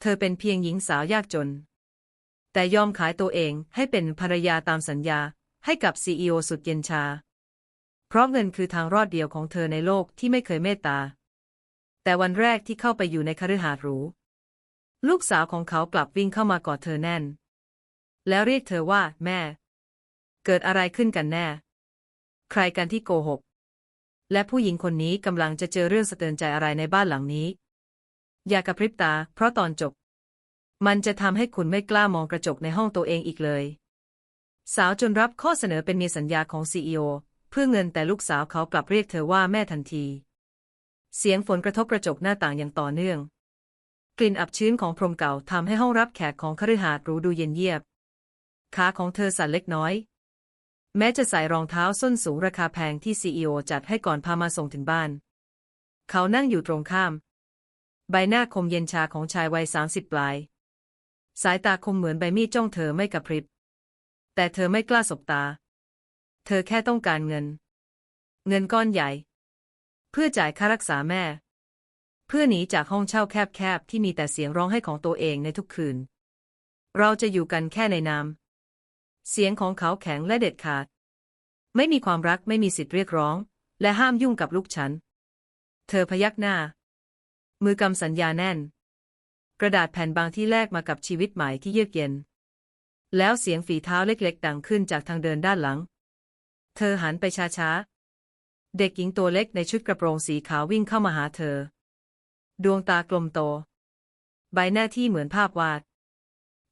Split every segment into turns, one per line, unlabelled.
เธอเป็นเพียงหญิงสาวยากจน แต่ยอมขายตัวเองให้เป็นภรรยาตามสัญญาให้กับซีอโอสุดเย็นชา เพราะเงินคือทางรอดเดียวของเธอในโลกที่ไม่เคยเมตตา แต่วันแรกที่เข้าไปอยู่ในคฤหาสน์หรู ลูกสาวของเขากลับวิ่งเข้ามากอดเธอแน่น แล้วเรียกเธอว่า แม่ เกิดอะไรขึ้นกันแน่ ใครกันที่โกหก และผู้หญิงคนนี้กำลังจะเจอเรื่องสะเทือนใจอะไรในบ้านหลังนี้ อย่ากระพริบตา เพราะตอนจบ มันจะทำให้คุณไม่กล้ามองกระจกในห้องตัวเองอีกเลย สาวจนรับข้อเสนอเป็นเมียสัญญาของซีอเพื่อเงินแต่ลูกสาวเขากลับเรียกเธอว่าแม่ทันที เสียงฝนกระทบกระจกหน้าต่างอย่างต่อเนื่อง กลิ่นอับชื้นของพรมเก่าทำให้ห้องรับแขกของคฤหาสน์หรูดูเย็นเยียบ ขาของเธอสั่นเล็กน้อย แม้จะใส่รองเท้าส้นสูงราคาแพงที่ซีอจัดให้ก่อนพามาส่งถึงบ้าน เขานั่งอยู่ตรงข้าม ใบหน้าคมเย็นชาของชายวัยสามสิบปลาย สายตาคมเหมือนใบมีดจ้องเธอไม่กระพริบ แต่เธอไม่กล้าสบตา เธอแค่ต้องการเงิน เงินก้อนใหญ่ เพื่อจ่ายค่ารักษาแม่ เพื่อหนีจากห้องเช่าแคบๆ ที่มีแต่เสียงร้องไห้ของตัวเองในทุกคืน เราจะอยู่กันแค่ในนามเสียงของเขาแข็งและเด็ดขาด ไม่มีความรักไม่มีสิทธิ์เรียกร้อง และห้ามยุ่งกับลูกฉัน เธอพยักหน้า มือกำสัญญาแน่น กระดาษแผ่นบางที่แลกมากับชีวิตใหม่ที่เยือกเย็น แล้วเสียงฝีเท้าเล็กๆ ดังขึ้นจากทางเดินด้านหลัง เธอหันไปช้าๆ เด็กหญิงตัวเล็กในชุดกระโปรงสีขาววิ่งเข้ามาหาเธอ ดวงตากลมโต ใบหน้าที่เหมือนภาพวาด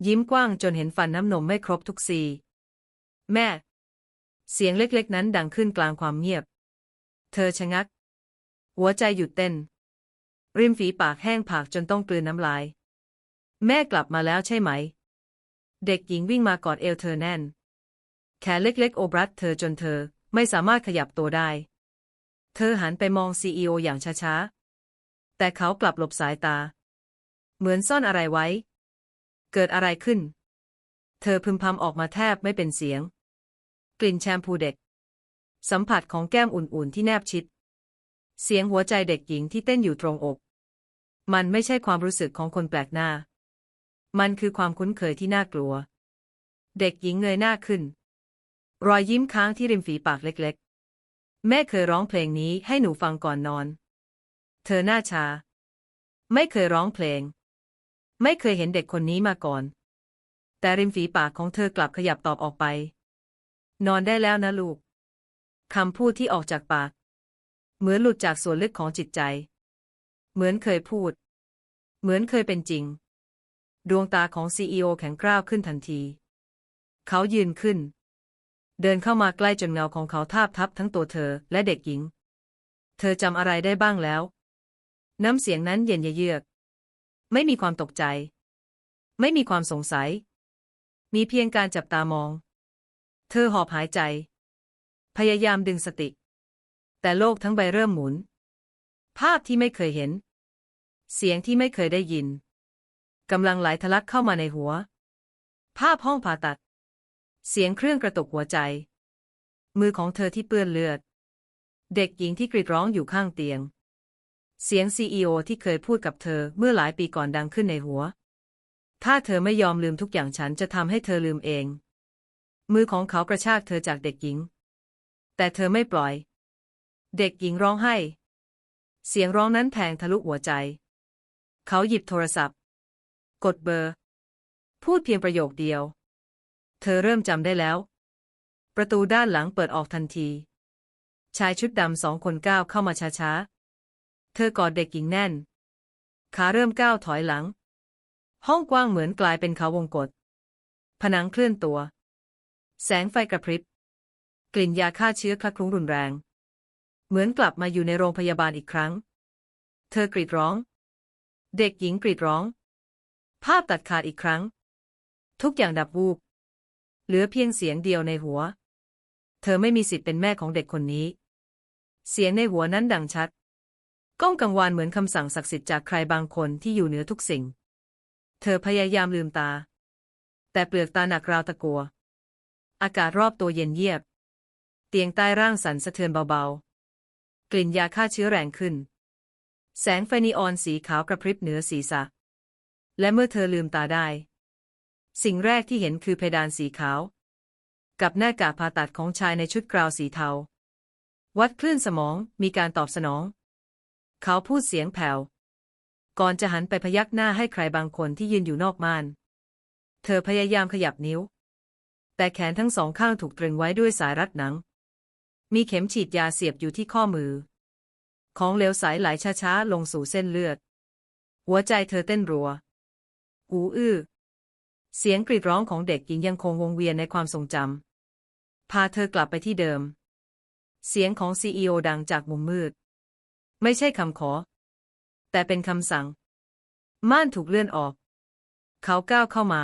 ยิ้มกว้างจนเห็นฟันน้ำนมไม่ครบทุกซี แม่ เสียงเล็กๆ นั้นดังขึ้นกลางความเงียบ เธอชะงัก หัวใจหยุดเต้น ริมฝีปากแห้งผากจนต้องกลืนน้ำลาย แม่กลับมาแล้วใช่ไหม เด็กหญิงวิ่งมากอดเอวเธอแน่น แขนเล็กๆ โอบรัดเธอจนเธอไม่สามารถขยับตัวได้ เธอหันไปมองซีออย่างช้าๆ แต่เขากลับหลบสายตา เหมือนซ่อนอะไรไว้ เกิดอะไรขึ้น เธอพึมพำออกมาแทบไม่เป็นเสียง กลิ่นแชมพูเด็ก สัมผัสของแก้มอุ่นๆที่แนบชิด เสียงหัวใจเด็กหญิงที่เต้นอยู่ตรงอก มันไม่ใช่ความรู้สึกของคนแปลกหน้า มันคือความคุ้นเคยที่น่ากลัว เด็กหญิงเงยหน้าขึ้น รอยยิ้มค้างที่ริมฝีปากเล็กๆ แม่เคยร้องเพลงนี้ให้หนูฟังก่อนนอน เธอหน้าชา ไม่เคยร้องเพลง ไม่เคยเห็นเด็กคนนี้มาก่อน แต่ริมฝีปากของเธอกลับขยับตอบออกไป นอนได้แล้วนะลูกคำพูดที่ออกจากปาก เหมือนหลุดจากส่วนลึกของจิตใจ เหมือนเคยพูด เหมือนเคยเป็นจริง ดวงตาของซีอโอแข็งกร้าวขึ้นทันที เขายืนขึ้น เดินเข้ามาใกล้จนเงาของเขาทาบทับทั้งตัวเธอและเด็กหญิง เธอจำอะไรได้บ้างแล้ว น้ำเสียงนั้นเย็นเยือก ไม่มีความตกใจ ไม่มีความสงสัย มีเพียงการจับตามอง เธอหอบหายใจ พยายามดึงสติ แต่โลกทั้งใบเริ่มหมุน ภาพที่ไม่เคยเห็น เสียงที่ไม่เคยได้ยินกำลังไหลทะลักเข้ามาในหัว ภาพห้องผ่าตัด เสียงเครื่องกระตุกหัวใจ มือของเธอที่เปื้อนเลือด เด็กหญิงที่กรีดร้องอยู่ข้างเตียง เสียงซีอที่เคยพูดกับเธอเมื่อหลายปีก่อนดังขึ้นในหัว ถ้าเธอไม่ยอมลืมทุกอย่างฉันจะทำให้เธอลืมเอง มือของเขากระชากเธอจากเด็กหญิง แต่เธอไม่ปล่อย เด็กหญิงร้องไห้ เสียงร้องนั้นแทงทะลุหัวใจ เขาหยิบโทรศัพท์ กดเบอร์ พูดเพียงประโยคเดียว เธอเริ่มจำได้แล้ว ประตูด้านหลังเปิดออกทันที ชายชุดดำสองคนก้าวเข้ามาช้าๆ เธอกอดเด็กหญิงแน่น ขาเริ่มก้าวถอยหลัง ห้องกว้างเหมือนกลายเป็นเขาวงกฏผนังเคลื่อนตัว แสงไฟกระพริบ กลิ่นยาฆ่าเชื้อคละคลุ้งรุนแรง เหมือนกลับมาอยู่ในโรงพยาบาลอีกครั้ง เธอกรีดร้อง เด็กหญิงกรีดร้อง ภาพตัดขาดอีกครั้ง ทุกอย่างดับวูบ เหลือเพียงเสียงเดียวในหัว เธอไม่มีสิทธิ์เป็นแม่ของเด็กคนนี้ เสียงในหัวนั้นดังชัด ก้องกังวานเหมือนคำสั่งศักดิ์สิทธิ์จากใครบางคนที่อยู่เหนือทุกสิ่ง เธอพยายามลืมตา แต่เปลือกตาหนักราวตะกัว อากาศรอบตัวเย็นเยียบ เตียงใต้ร่างสั่นสะเทือนเบาๆ กลิ่นยาฆ่าเชื้อแรงขึ้น แสงไฟนีออนสีขาวกระพริบเหนือศีรษะ และเมื่อเธอลืมตาได้ สิ่งแรกที่เห็นคือเพดานสีขาว กับหน้ากากผ่าตัดของชายในชุดกราวสีเทา วัดคลื่นสมองมีการตอบสนอง เขาพูดเสียงแผ่วก่อนจะหันไปพยักหน้าให้ใครบางคนที่ยืนอยู่นอกม่าน เธอพยายามขยับนิ้ว แต่แขนทั้งสองข้างถูกตรึงไว้ด้วยสายรัดหนัง มีเข็มฉีดยาเสียบอยู่ที่ข้อมือ ของเหลวไหลไหลช้าๆ ลงสู่เส้นเลือด หัวใจเธอเต้นรัว หูอื้อ เสียงกรีดร้องของเด็กหญิงยังคงวงเวียนในความทรงจำ พาเธอกลับไปที่เดิม เสียงของซีอดังจากมุมมืด ไม่ใช่คำขอ แต่เป็นคำสั่ง ม่านถูกเลื่อนออก เขาก้าวเข้ามา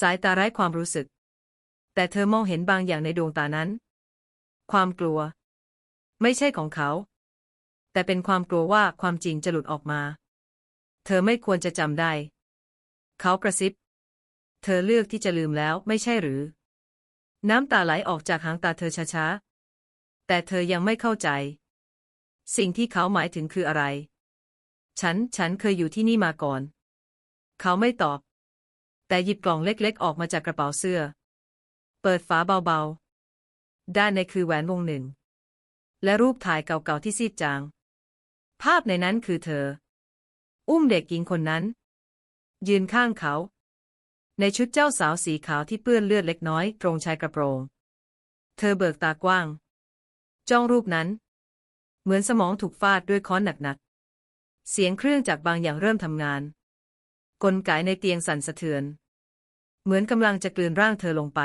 สายตาไร้ความรู้สึก แต่เธอมองเห็นบางอย่างในดวงตานั้น ความกลัว ไม่ใช่ของเขา แต่เป็นความกลัวว่าความจริงจะหลุดออกมา เธอไม่ควรจะจำได้ เขากระซิบ เธอเลือกที่จะลืมแล้วไม่ใช่หรือ น้ำตาไหลออกจากหางตาเธอช้าๆ แต่เธอยังไม่เข้าใจ สิ่งที่เขาหมายถึงคืออะไร ฉัน ฉันเคยอยู่ที่นี่มาก่อน เขาไม่ตอบ แต่หยิบกล่องเล็กๆ ออกมาจากกระเป๋าเสื้อ เปิดฝาเบาๆ ด้านในคือแหวนวงหนึ่ง และรูปถ่ายเก่าๆที่ซีดจาง ภาพในนั้นคือเธอ อุ้มเด็กหญิงคนนั้น ยืนข้างเขา ในชุดเจ้าสาวสีขาวที่เปื้อนเลือดเล็กน้อยตรงชายกระโปรง เธอเบิกตากว้าง จ้องรูปนั้น เหมือนสมองถูกฟาดด้วยค้อนหนักๆ เสียงเครื่องจักรบางอย่างเริ่มทำงาน กลไกในเตียงสั่นสะเทือน เหมือนกำลังจะกลืนร่างเธอลงไป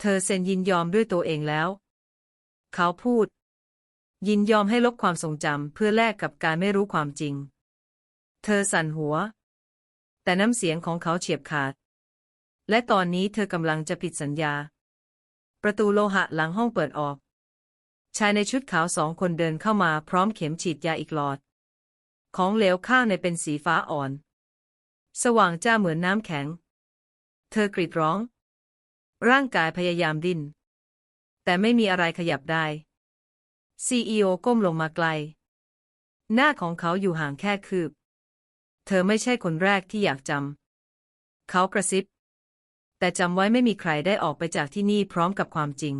เธอเซ็นยินยอมด้วยตัวเองแล้ว เขาพูด ยินยอมให้ลบความทรงจำเพื่อแลกกับการไม่รู้ความจริง เธอสั่นหัว แต่น้ำเสียงของเขาเฉียบขาด และตอนนี้เธอกำลังจะผิดสัญญา ประตูโลหะหลังห้องเปิดออก ชายในชุดขาวสองคนเดินเข้ามาพร้อมเข็มฉีดยาอีกหลอด ของเหลวข้างในเป็นสีฟ้าอ่อน สว่างจ้าเหมือนน้ำแข็ง เธอกรีดร้อง ร่างกายพยายามดิ้น แต่ไม่มีอะไรขยับได้ CEO ก้มลงมาไกล หน้าของเขาอยู่ห่างแค่คืบ เธอไม่ใช่คนแรกที่อยากจำ เขากระซิบ แต่จำไว้ไม่มีใครได้ออกไปจากที่นี่พร้อมกับความจริง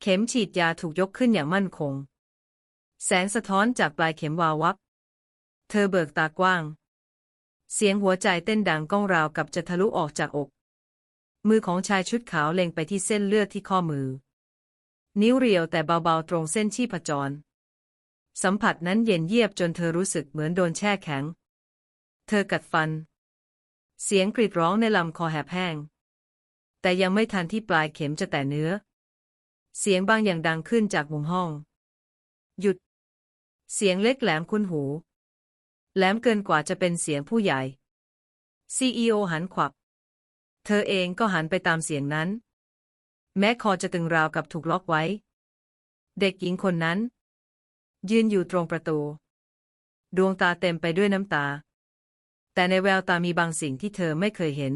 เข็มฉีดยาถูกยกขึ้นอย่างมั่นคง แสงสะท้อนจากปลายเข็มวาววับ เธอเบิกตากว้าง เสียงหัวใจเต้นดังก้องราวกับจะทะลุออกจากอก มือของชายชุดขาวเล็งไปที่เส้นเลือดที่ข้อมือ นิ้วเรียวแต่เบาๆตรงเส้นชีพจร สัมผัสนั้นเย็นเยียบจนเธอรู้สึกเหมือนโดนแช่แข็ง เธอกัดฟัน เสียงกรีดร้องในลำคอแหบแห้ง แต่ยังไม่ทันที่ปลายเข็มจะแตะเนื้อ เสียงบางอย่างดังขึ้นจากมุมห้อง หยุด เสียงเล็กแหลมคุ้นหู แหลมเกินกว่าจะเป็นเสียงผู้ใหญ่ CEO หันขวับ เธอเองก็หันไปตามเสียงนั้น แม้คอจะตึงราวกับถูกล็อกไว้ เด็กหญิงคนนั้น ยืนอยู่ตรงประตู ดวงตาเต็มไปด้วยน้ำตา แต่ในแววตามีบางสิ่งที่เธอไม่เคยเห็น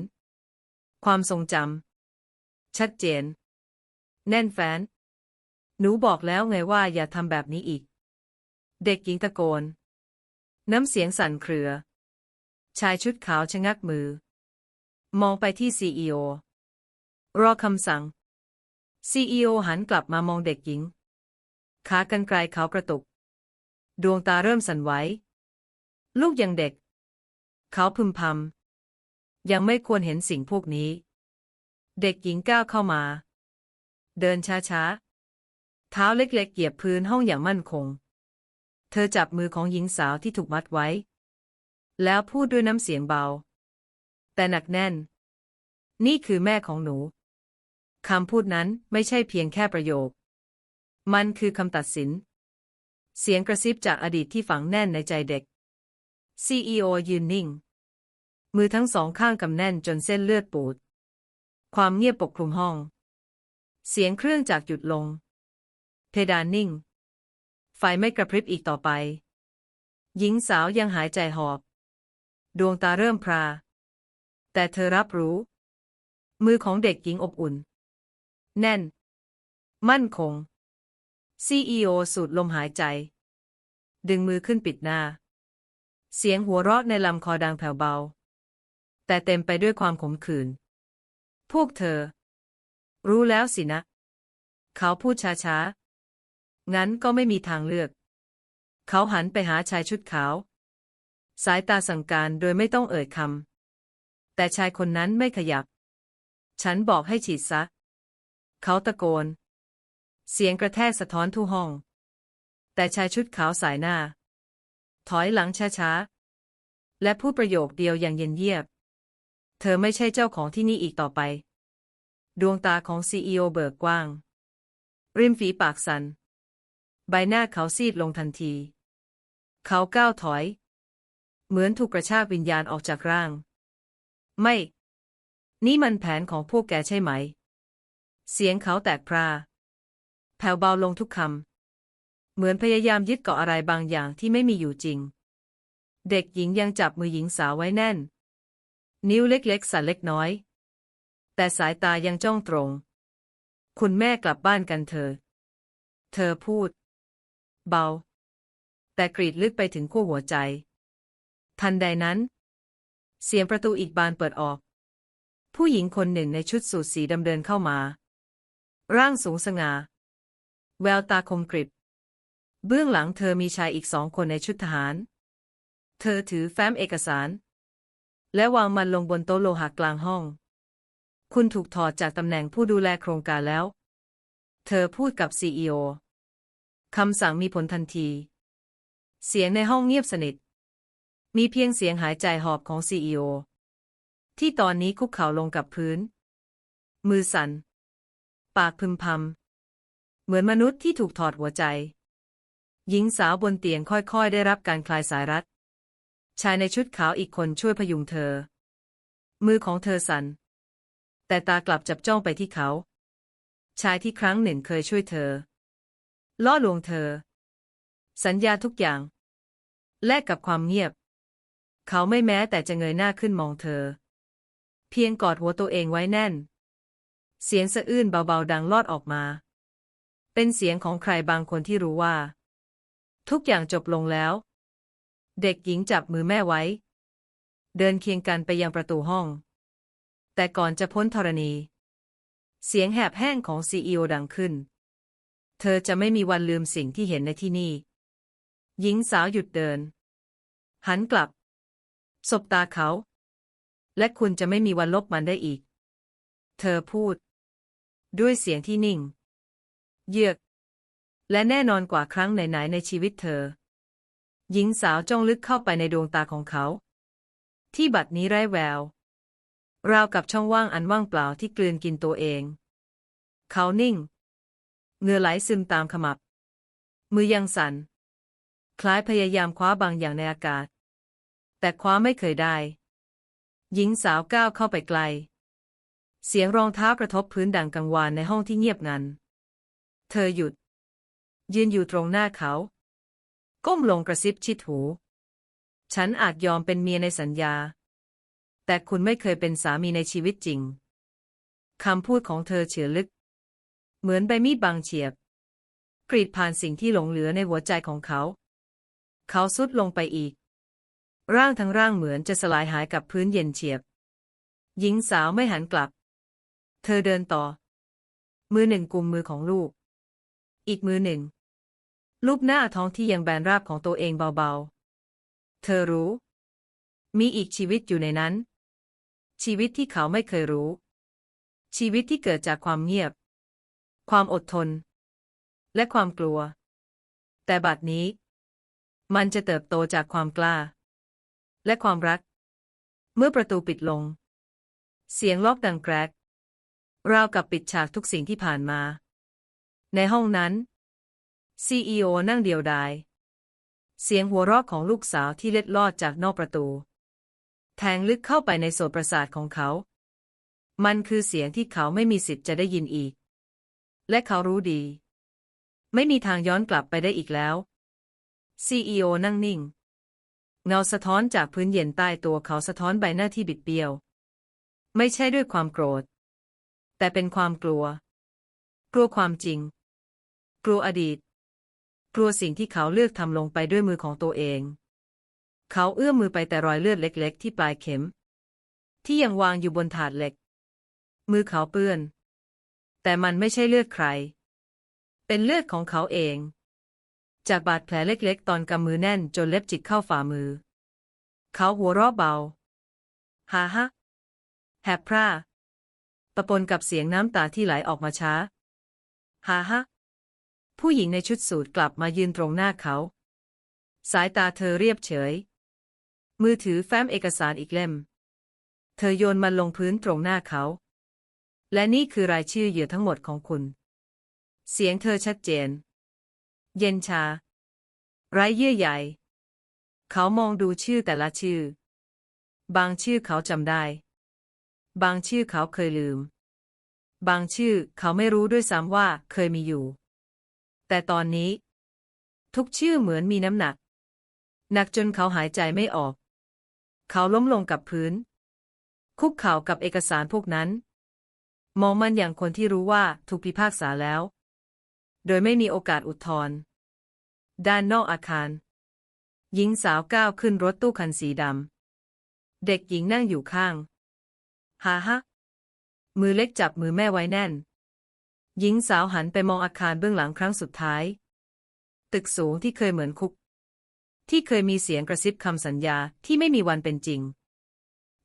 ความทรงจำชัดเจน แน่นแฟ้น หนูบอกแล้วไงว่าอย่าทำแบบนี้อีก เด็กหญิงตะโกน น้ำเสียงสั่นเครือ ชายชุดขาวชะงักมือ มองไปที่ซีอีโอรอคำสั่งซีอีโอหันกลับมามองเด็กหญิง ขากรรไกรเขากระตุก ดวงตาเริ่มสั่นไหว ลูกยังเด็ก เขาพึมพำ ยังไม่ควรเห็นสิ่งพวกนี้ เด็กหญิงก้าวเข้ามา เดินช้าๆ เท้าเล็กๆเหยียบพื้นห้องอย่างมั่นคง เธอจับมือของหญิงสาวที่ถูกมัดไว้ แล้วพูดด้วยน้ำเสียงเบา แต่หนักแน่น นี่คือแม่ของหนู คำพูดนั้นไม่ใช่เพียงแค่ประโยค มันคือคำตัดสิน เสียงกระซิบจากอดีตที่ฝังแน่นในใจเด็ก CEO ยืนนิ่ง มือทั้งสองข้างกำแน่นจนเส้นเลือดปูด ความเงียบปกคลุมห้อง เสียงเครื่องจากหยุดลง เพดานนิ่ง ไฟไม่กระพริบอีกต่อไป หญิงสาวยังหายใจหอบ ดวงตาเริ่มพรา แต่เธอรับรู้ มือของเด็กหญิงอบอุ่น แน่น มั่นคง CEO สูดลมหายใจ ดึงมือขึ้นปิดหน้า เสียงหัวเราะในลำคอดังแผ่วเบา แต่เต็มไปด้วยความขมขื่นพวกเธอ รู้แล้วสินะ เขาพูดช้าๆ งั้นก็ไม่มีทางเลือก เขาหันไปหาชายชุดขาว สายตาสั่งการโดยไม่ต้องเอ่ยคำ แต่ชายคนนั้นไม่ขยับ ฉันบอกให้ฉีดซะ เขาตะโกน เสียงกระแทกสะท้อนทั่วห้อง แต่ชายชุดขาวสายหน้า ถอยหลังช้าๆ และพูดประโยคเดียวอย่างเย็นเยียบ เธอไม่ใช่เจ้าของที่นี่อีกต่อไป ดวงตาของซีอีโอเบิกกว้าง ริมฝีปากสัน่นใบหน้าเขาซีดลงทันที เขาก้าวถอย เหมือนถูกกระชากวิญญาณออกจากร่าง ไม่ นี่มันแผนของพวกแกใช่ไหม เสียงเขาแตกพร่าแผ่วเบาลงทุกคำ เหมือนพยายามยึดเกาะอะไรบางอย่างที่ไม่มีอยู่จริง เด็กหญิงยังจับมือหญิงสาวไว้แน่น นิ้วเล็กๆสั่นเล็กน้อย แต่สายตายังจ้องตรง คุณแม่กลับบ้านกันเถอะ เธอพูด เบา แต่กรีดลึกไปถึงขั้วหัวใจ ทันใดนั้น เสียงประตูอีกบานเปิดออก ผู้หญิงคนหนึ่งในชุดสูทสีดำเดินเข้ามา ร่างสูงสง่า แววตาคมกริบ เบื้องหลังเธอมีชายอีกสองคนในชุดทหาร เธอถือแฟ้มเอกสาร และวางมันลงบนโต๊ะโลหะกลางห้อง คุณถูกถอดจากตำแหน่งผู้ดูแลโครงการแล้ว เธอพูดกับซีอีโอคำสั่งมีผลทันที เสียงในห้องเงียบสนิท มีเพียงเสียงหายใจหอบของซีอีโอที่ตอนนี้คุกเข่าลงกับพื้น มือสัน่น ปากพึมพำ เหมือนมนุษย์ที่ถูกถอดหัวใจ หญิงสาวบนเตียงค่อยๆ ได้รับการคลายสายรัด ชายในชุดขาวอีกคนช่วยพยุงเธอ มือของเธอสัน่น แต่ตากลับจับจ้องไปที่เขา ชายที่ครั้งหนึ่งเคยช่วยเธอ ล่อลวงเธอ สัญญาทุกอย่าง แลกกับความเงียบ เขาไม่แม้แต่จะเงยหน้าขึ้นมองเธอ เพียงกอดหัวตัวเองไว้แน่น เสียงสะอื้นเบาๆดังลอดออกมา เป็นเสียงของใครบางคนที่รู้ว่า ทุกอย่างจบลงแล้ว เด็กหญิงจับมือแม่ไว้ เดินเคียงกันไปยังประตูห้อง แต่ก่อนจะพ้นธรณี เสียงแหบแห้งของซีอีโอดังขึ้น เธอจะไม่มีวันลืมสิ่งที่เห็นในที่นี่ หญิงสาวหยุดเดิน หันกลับ สบตาเขา และคุณจะไม่มีวันลบมันได้อีก เธอพูด ด้วยเสียงที่นิ่ง เยือก และแน่นอนกว่าครั้งไหนๆในชีวิตเธอ หญิงสาวจ้องลึกเข้าไปในดวงตาของเขา ที่บัดนี้ไร้แวว ราวกับช่องว่างอันว่างเปล่าที่กลืนกินตัวเอง เขานิ่งเงื่อไหลซึมตามขมับ มือยังสัน่น คล้ายพยายามคว้าบางอย่างในอากาศ แต่คว้าไม่เคยได้ หญิงสาวก้าวเข้าไปไกล เสียงรองเท้ากระทบพื้นดังกังวานในห้องที่เงียบงัน เธอหยุด ยืนอยู่ตรงหน้าเขา ก้มลงกระซิบชิดหู ฉันอาจยอมเป็นเมียในสัญญา แต่คุณไม่เคยเป็นสามีในชีวิตจริงคำพูดของเธอเฉือลึก เหมือนใบมีดบางเฉียบ กรีดผ่านสิ่งที่หลงเหลือในหัวใจของเขา เขาสุดลงไปอีก ร่างทั้งร่างเหมือนจะสลายหายกับพื้นเย็นเฉียบ หญิงสาวไม่หันกลับ เธอเดินต่อ มือหนึ่งกุมมือของลูก อีกมือหนึ่ง ลูบหน้าท้องที่ยังแบนราบของตัวเองเบาๆ เธอรู้ มีอีกชีวิตอยู่ในนั้น ชีวิตที่เขาไม่เคยรู้ ชีวิตที่เกิดจากความเงียบ ความอดทน และความกลัว แต่บัดนี้ มันจะเติบโตจากความกล้า และความรัก เมื่อประตูปิดลง เสียงล็อกดังแกรกราวกับปิดฉากทุกสิ่งที่ผ่านมา ในห้องนั้น CEO นั่งเดียวดาย เสียงหัวเราะของลูกสาวที่เล็ดลอดจากนอกประตู แทงลึกเข้าไปในโสตประสาทของเขา มันคือเสียงที่เขาไม่มีสิทธิ์จะได้ยินอีก และเขารู้ดี ไม่มีทางย้อนกลับไปได้อีกแล้ว CEO นั่งนิ่ง เงาสะท้อนจากพื้นเย็นใต้ตัวเขาสะท้อนใบหน้าที่บิดเบี้ยว ไม่ใช่ด้วยความโกรธ แต่เป็นความกลัว กลัวความจริง กลัวอดีต กลัวสิ่งที่เขาเลือกทำลงไปด้วยมือของตัวเอง เขาเอื้อมมือไปแต่รอยเลือดเล็ก ๆ ที่ปลายเข็ม ที่ยังวางอยู่บนถาดเหล็ก มือเขาเปื้อน แต่มันไม่ใช่เลือดใคร เป็นเลือดของเขาเอง จากบาดแผลเล็กๆ ตอนกำมือแน่นจนเล็บจิกเข้าฝ่ามือ เขาหัวเราะเบาฮ่าฮะแฮบพร่าปะปนกับเสียงน้ำตาที่ไหลออกมาช้าฮ่าฮะผู้หญิงในชุดสูทกลับมายืนตรงหน้าเขา สายตาเธอเรียบเฉย มือถือแฟ้มเอกสารอีกเล่ม เธอโยนมันลงพื้นตรงหน้าเขา และนี่คือรายชื่อเหยื่อทั้งหมดของคุณ เสียงเธอชัดเจน เย็นชา ไร้เยื่อใยเขามองดูชื่อแต่ละชื่อ บางชื่อเขาจำได้ บางชื่อเขาเคยลืม บางชื่อเขาไม่รู้ด้วยซ้ำว่าเคยมีอยู่ แต่ตอนนี้ ทุกชื่อเหมือนมีน้ำหนัก หนักจนเขาหายใจไม่ออก เขาล้มลงกับพื้น คุกเข่ากับเอกสารพวกนั้น มองมันอย่างคนที่รู้ว่าถูกพิพากษาแล้ว โดยไม่มีโอกาสอุทธรณ์ ด้านนอกอาคาร หญิงสาวก้าวขึ้นรถตู้คันสีดำ เด็กหญิงนั่งอยู่ข้าง ฮ่าฮะ มือเล็กจับมือแม่ไว้แน่น หญิงสาวหันไปมองอาคารเบื้องหลังครั้งสุดท้าย ตึกสูงที่เคยเหมือนคุก ที่เคยมีเสียงกระซิบคำสัญญาที่ไม่มีวันเป็นจริง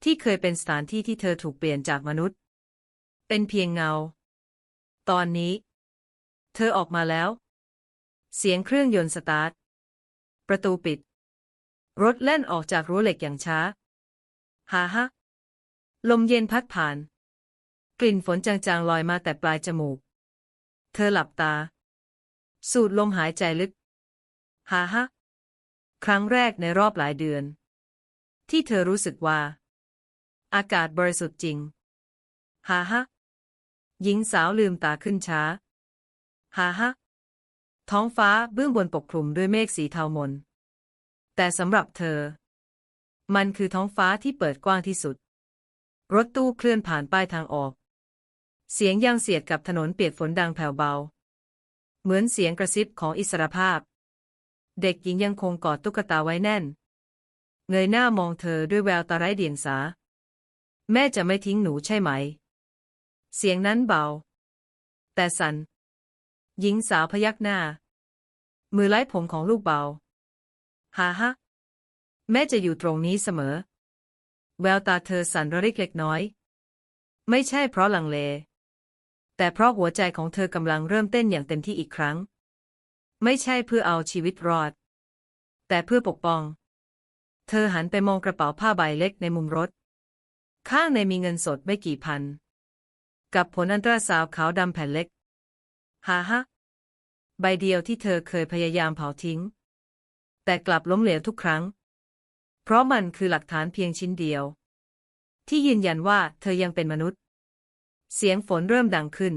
ที่เคยเป็นสถานที่ที่เธอถูกเปลี่ยนจากมนุษย์ เป็นเพียงเงา ตอนนี้ เธอออกมาแล้ว เสียงเครื่องยนต์สตาร์ท ประตูปิด รถแล่นออกจากรั้วเหล็กอย่างช้าฮาฮะ ลมเย็นพัดผ่าน กลิ่นฝนจางๆลอยมาแต่ปลายจมูก เธอหลับตา สูดลมหายใจลึกฮาฮะ ครั้งแรกในรอบหลายเดือน ที่เธอรู้สึกว่า อากาศบริสุทธิ์จริงฮาฮะ หญิงสาวลืมตาขึ้นช้าฮาฮะ ท้องฟ้าเบื้องบนปกคลุมด้วยเมฆสีเทามน แต่สำหรับเธอ มันคือท้องฟ้าที่เปิดกว้างที่สุด รถตู้เคลื่อนผ่านป้ายทางออก เสียงยังเสียดกับถนนเปียกฝนดังแผ่วเบา เหมือนเสียงกระซิบของอิสรภาพ เด็กหญิงยังคงกอดตุ๊กตาไว้แน่น เงยหน้ามองเธอด้วยแววตาไร้เดียงสา แม่จะไม่ทิ้งหนูใช่ไหม เสียงนั้นเบา แต่สัน่น หญิงสาวพยักหน้า มือไล้ผมของลูกเบาฮ่าฮะแม่จะอยู่ตรงนี้เสมอ แววตาเธอสั่นระริกเล็กน้อย ไม่ใช่เพราะลังเล แต่เพราะหัวใจของเธอกำลังเริ่มเต้นอย่างเต็มที่อีกครั้ง ไม่ใช่เพื่อเอาชีวิตรอด แต่เพื่อปกป้อง เธอหันไปมองกระเป๋าผ้าใบเล็กในมุมรถ ข้างในมีเงินสดไม่กี่พัน กับผลอันตราซาวขาวดำแผ่นเล็ก ฮ่าฮะใบเดียวที่เธอเคยพยายามเผาทิ้ง แต่กลับล้มเหลวทุกครั้ง เพราะมันคือหลักฐานเพียงชิ้นเดียว ที่ยืนยันว่าเธอยังเป็นมนุษย์ เสียงฝนเริ่มดังขึ้น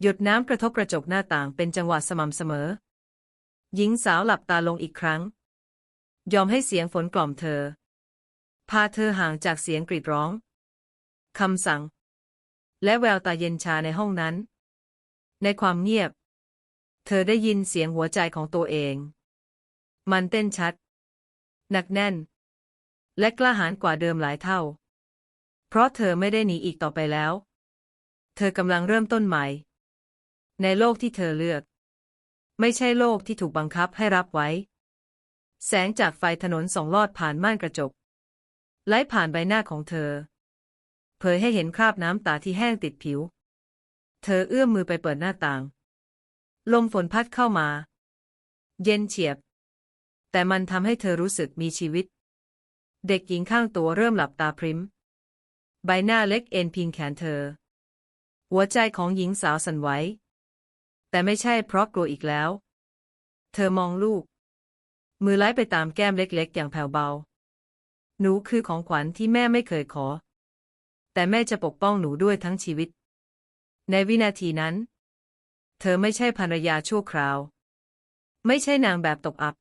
หยดน้ำกระทบกระจกหน้าต่างเป็นจังหวะสม่ำเสมอ หญิงสาวหลับตาลงอีกครั้ง ยอมให้เสียงฝนกล่อมเธอ พาเธอห่างจากเสียงกรีดร้องคำสั่ง และแววตาเย็นชาในห้องนั้น ในความเงียบ เธอได้ยินเสียงหัวใจของตัวเอง มันเต้นชัด หนักแน่น และกล้าหาญกว่าเดิมหลายเท่า เพราะเธอไม่ได้หนีอีกต่อไปแล้ว เธอกำลังเริ่มต้นใหม่ ในโลกที่เธอเลือก ไม่ใช่โลกที่ถูกบังคับให้รับไว้ แสงจากไฟถนนส่องลอดผ่านม่านกระจกไหลผ่านใบหน้าของเธอ เผยให้เห็นคราบน้ำตาที่แห้งติดผิว เธอเอื้อมมือไปเปิดหน้าต่าง ลมฝนพัดเข้ามา เย็นเฉียบ แต่มันทำให้เธอรู้สึกมีชีวิต เด็กหญิงข้างตัวเริ่มหลับตาพริม ใบหน้าเล็กเอ็นพิงแขนเธอ หัวใจของหญิงสาวสั่นไหว แต่ไม่ใช่เพราะกลัวอีกแล้ว เธอมองลูก มือไล้ไปตามแก้มเล็กๆ อย่างแผ่วเบา หนูคือของขวัญที่แม่ไม่เคยขอ แต่แม่จะปกป้องหนูด้วยทั้งชีวิต ในวินาทีนั้น เธอไม่ใช่ภรรยาชั่วคราว ไม่ใช่นางแบบตกอับ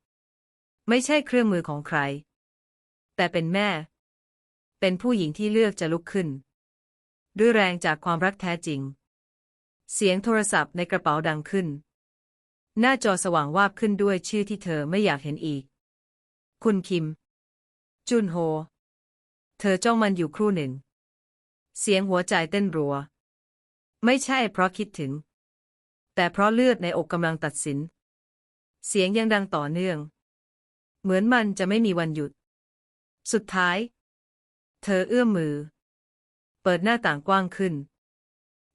ไม่ใช่เครื่องมือของใคร แต่เป็นแม่ เป็นผู้หญิงที่เลือกจะลุกขึ้น ด้วยแรงจากความรักแท้จริง เสียงโทรศัพท์ในกระเป๋าดังขึ้น หน้าจอสว่างวาบขึ้นด้วยชื่อที่เธอไม่อยากเห็นอีก คุณคิม จุนโฮ เธอจ้องมันอยู่ครู่หนึ่ง เสียงหัวใจเต้นรัว ไม่ใช่เพราะคิดถึง แต่เพราะเลือดในอกกำลังตัดสิน เสียงยังดังต่อเนื่อง เหมือนมันจะไม่มีวันหยุด สุดท้าย เธอเอื้อมมือ เปิดหน้าต่างกว้างขึ้น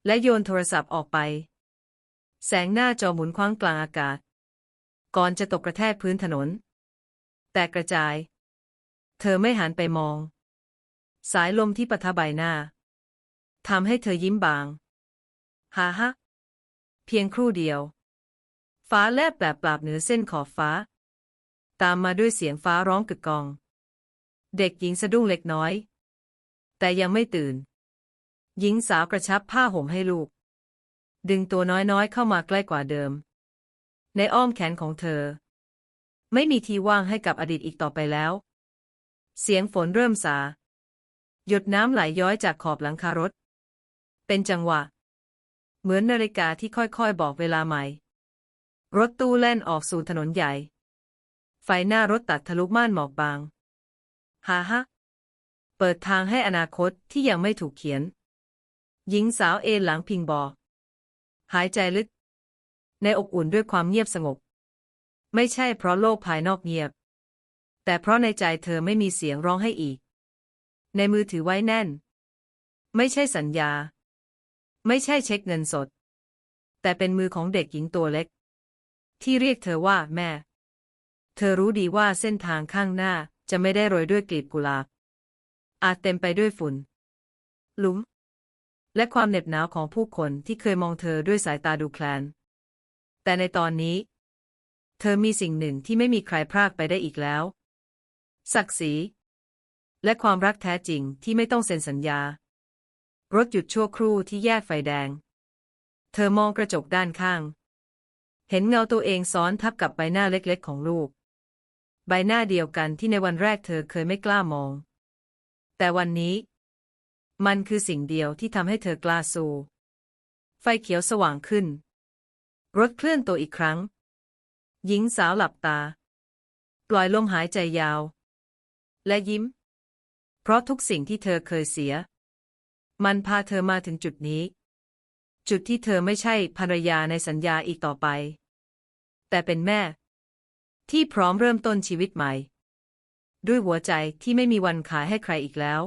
และโยนโทรศัพท์ออกไป แสงหน้าจอหมุนคว้างกลางอากาศ ก่อนจะตกกระแทกพื้นถนน แตกกระจาย เธอไม่หันไปมอง สายลมที่ปะทะใบหน้าทำให้เธอยิ้มบาง ฮ่าฮะเพียงครู่เดียว ฟ้าแลบแบบปราบเหนือเส้นขอบฟ้า ตามมาด้วยเสียงฟ้าร้องกึกกอง เด็กหญิงสะดุ้งเล็กน้อย แต่ยังไม่ตื่น หญิงสาวกระชับผ้าห่มให้ลูก ดึงตัวน้อยๆเข้ามาใกล้กว่าเดิม ในอ้อมแขนของเธอ ไม่มีทีว่างให้กับอดีตอีกต่อไปแล้ว เสียงฝนเริ่มสาหยดน้ำไหลย้อยจากขอบหลังคารถ เป็นจังหวะ เหมือนนาฬิกาที่ค่อยๆบอกเวลาใหม่ รถตู้แล่นออกสู่ถนนใหญ่ ไฟหน้ารถตัดทะลุม่านหมอกบางฮ่าฮะ เปิดทางให้อนาคตที่ยังไม่ถูกเขียน หญิงสาวเอหลังพิงบอกหายใจลึก ในอกอุ่นด้วยความเงียบสงบ ไม่ใช่เพราะโลกภายนอกเงียบ แต่เพราะในใจเธอไม่มีเสียงร้องให้อีก ในมือถือไว้แน่น ไม่ใช่สัญญา ไม่ใช่เช็คเงินสด แต่เป็นมือของเด็กหญิงตัวเล็ก ที่เรียกเธอว่าแม่ เธอรู้ดีว่าเส้นทางข้างหน้าจะไม่ได้โรยด้วยกลีบกุหลาบ อาจเต็มไปด้วยฝุ่น หลุม และความเหน็บหนาวของผู้คนที่เคยมองเธอด้วยสายตาดูแคลน แต่ในตอนนี้ เธอมีสิ่งหนึ่งที่ไม่มีใครพรากไปได้อีกแล้ว ศักดิ์ศรีและความรักแท้จริงที่ไม่ต้องเซ็นสัญญา รถหยุดชั่วครู่ที่แยกไฟแดง เธอมองกระจกด้านข้าง เห็นเงาตัวเองซ้อนทับกับใบหน้าเล็กๆ ของลูก ใบหน้าเดียวกันที่ในวันแรกเธอเคยไม่กล้ามอง แต่วันนี้ มันคือสิ่งเดียวที่ทำให้เธอกล้าสู้ไฟเขียวสว่างขึ้น รถเคลื่อนตัวอีกครั้ง หญิงสาวหลับตา ปล่อยลมหายใจยาว และยิ้ม เพราะทุกสิ่งที่เธอเคยเสีย มันพาเธอมาถึงจุดนี้ จุดที่เธอไม่ใช่ภรรยาในสัญญาอีกต่อไป แต่เป็นแม่ ที่พร้อมเริ่มต้นชีวิตใหม่ ด้วยหัวใจที่ไม่มีวันขายให้ใครอีกแล้ว